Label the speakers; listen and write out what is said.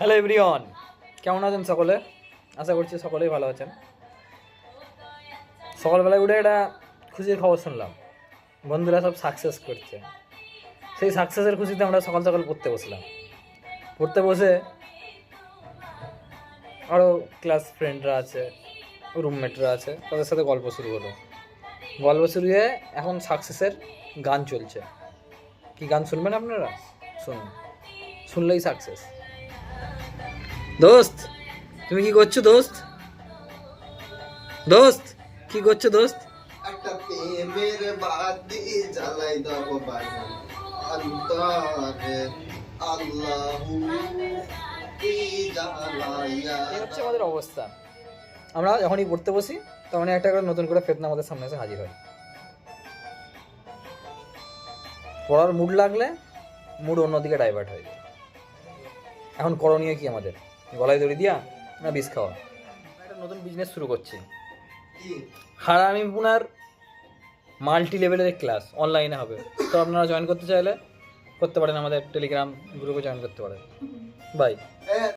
Speaker 1: Hello everyone কেমন আছেন সকলে? আশা করছি সকলেই ভালো আছেন। সকালবেলায় উঠে একটা খুশির খবর শুনলাম। বন্ধুরা সব সাকসেস করছে। সেই সাকসেসের খুশিতে আমরা সকাল সকাল পড়তে বসলাম। পড়তে বসে আরও ক্লাস ফ্রেন্ডরা আছে রুমমেটরা আছে, তাদের সাথে গল্প শুরু হলো। গল্প শুরু হয়ে এখন সাকসেসের গান চলছে। কি গান শুনবেন আপনারা? শুনুন। শুনলেই সাকসেস দোস্ত তুমি কি করছ দোস্ত? দোস্ত কি করছ দোস্ত?
Speaker 2: একটা প্রেমের বাতি জ্বালাই দাও অন্তরে আল্লাহু কি জ্বালাইয়া
Speaker 1: হচ্ছে আমাদের অবস্থা। আমরা যখনই পড়তে বসি তখনই একটা করে নতুন করে ফেতনা আমাদের সামনে এসে হাজির হয়। পড়ার মুড লাগলে মুড অন্যদিকে ডাইভার্ট হয়ে যায়। এখন করণীয় কি আমাদের? গলায় দড়ি দিয়া না বিষ খাওয়া? একটা নতুন বিজনেস শুরু করছি। হারামি পুনার মাল্টি লেভেলের ক্লাস অনলাইনে হবে। তো আপনারা জয়েন করতে চাইলে করতে পারেন আমাদের টেলিগ্রাম গ্রুপে জয়েন করতে পারেন। বাই